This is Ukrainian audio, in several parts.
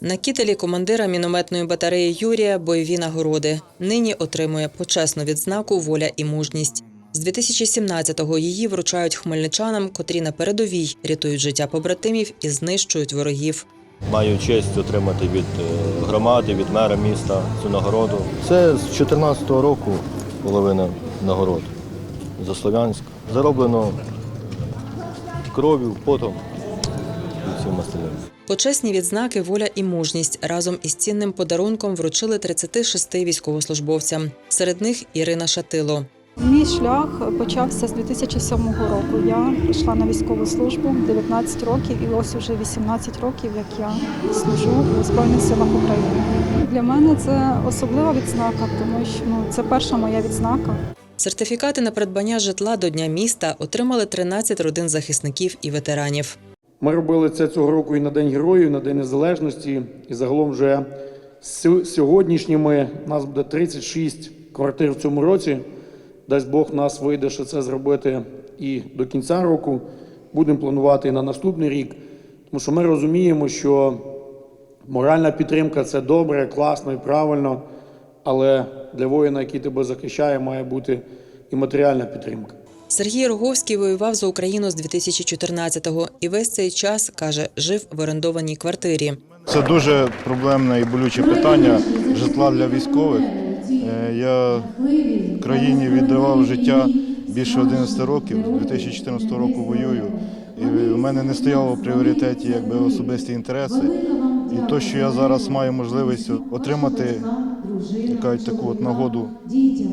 На кітелі командира мінометної батареї Юрія бойові нагороди. Нині отримує почесну відзнаку Воля і мужність. З 2017-го її вручають хмельничанам, котрі на передовій рятують життя побратимів і знищують ворогів. Маю честь отримати від е, громади, від мера міста цю нагороду. Це з 2014 року половина нагород за Слов'янськ. Зароблено кров'ю, потом і всім остальним. Почесні відзнаки Воля і мужність разом із цінним подарунком вручили 36 військовослужбовцям. Серед них Ірина Шатило. Мій шлях почався з 2007 року. Я прийшла на військову службу 19 років, і ось уже 18 років, як я служу у Збройних силах України. Для мене це особлива відзнака, тому що ну, це перша моя відзнака. Сертифікати на придбання житла до Дня міста отримали 13 родин захисників і ветеранів. Ми робили це цього року і на День Героїв, і на День Незалежності. І загалом вже сьогоднішніми нас буде 36 квартир в цьому році. Дасть Бог нас вийде ще це зробити і до кінця року. Будемо планувати і на наступний рік. Тому що ми розуміємо, що моральна підтримка це добре, класно і правильно. Але для воїна, який тебе захищає, має бути і матеріальна підтримка. Сергій Роговський воював за Україну з 2014-го і весь цей час каже, жив в орендованій квартирі. Це дуже проблемне і болюче питання житла для військових. Е, Я країні віддавав життя більше 11 років, з 2014 року воюю. І у мене не стояло в пріоритеті якби особисті інтереси. І те, що я зараз маю можливість отримати яка, таку от нагоду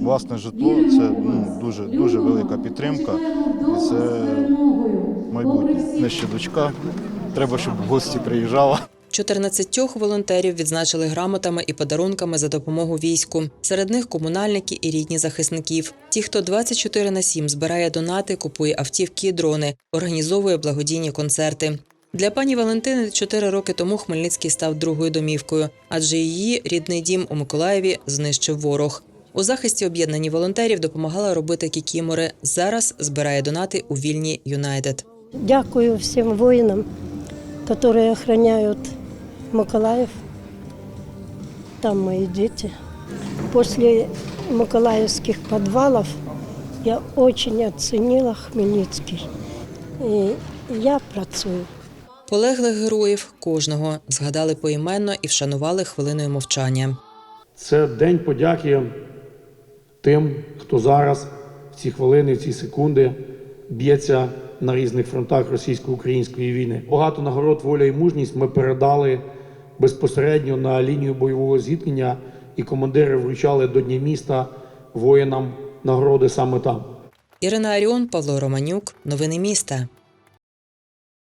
власне житло, це ну, дуже дуже велика підтримка. І це майбутнє. Не ще дочка. Треба, щоб в гості приїжджала. 14 волонтерів відзначили грамотами і подарунками за допомогу війську. Серед них комунальники і рідні захисників. Ті, хто 24 на 7 збирає донати, купує автівки і дрони, організовує благодійні концерти. Для пані Валентини 4 роки тому Хмельницький став другою домівкою, адже її рідний дім у Миколаєві знищив ворог. У захисті об'єднані волонтерів допомагала робити кікімори. Зараз збирає донати у вільні Юнайтед. Дякую всем воинам, которые охраняют Миколаев. Там мои дети. После миколаевских подвалов я очень оценила Хмельницкий. И я працюю. Полеглих героїв кожного згадали поіменно і вшанували хвилиною мовчання. Це день подяки тим, хто зараз в ці хвилини, в ці секунди б'ється на різних фронтах російсько-української війни. Багато нагород воля і мужність ми передали безпосередньо на лінію бойового зіткнення, і командири вручали до Дня міста воїнам нагороди саме там. Ірина Аріон, Павло Романюк. Новини міста.